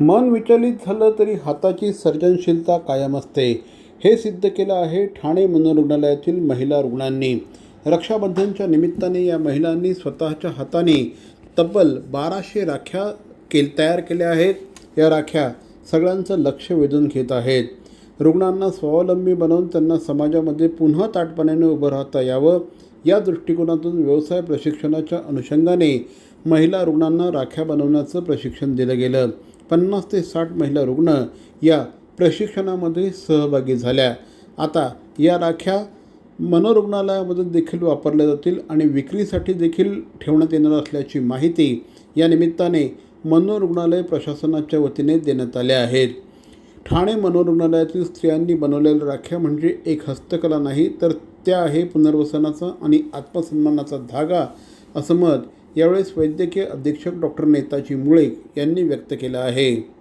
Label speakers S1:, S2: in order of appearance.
S1: मन विचलित झालं तरी हाताची सर्जनशीलता कायम असते. हे सिद्ध केलं आहे ठाणे मनोरुग्णालयातील महिला रुग्णांनी. रक्षाबंधनच्या निमित्ताने या महिलांनी स्वतःच्या हाताने तब्बल बाराशे राख्या केल तयार केल्या आहेत. या राख्या सगळ्यांचं लक्ष वेधून घेत आहेत. रुग्णांना स्वावलंबी बनवून त्यांना समाजामध्ये पुन्हा ताटपणाने उभं राहता यावं. या दृष्टिकोनातून व्यवसाय प्रशिक्षणाच्या अनुषंगाने महिला रुग्णांना राख्या बनवण्याचं प्रशिक्षण दिलं गेलं. पन्नास ते साठ महिला रुग्ण या प्रशिक्षणामध्ये सहभागी झाल्या. आता या राख्या मनोरुग्णालयामध्ये देखील वापरल्या जातील आणि विक्रीसाठी देखील ठेवण्यात येणार असल्याची माहिती या निमित्ताने मनोरुग्णालय प्रशासनाच्या वतीने देण्यात आल्या आहेत. ठाणे मनोरुग्णालयातील स्त्रियांनी बनवलेल्या राख्या म्हणजे एक हस्तकला नाही तर त्या आहे पुनर्वसनाचा आणि आत्मसन्मानाचा धागा असं मत यावेळेस वैद्यकीय अधीक्षक डॉक्टर नेताजी मुळे यांनी व्यक्त केलं आहे.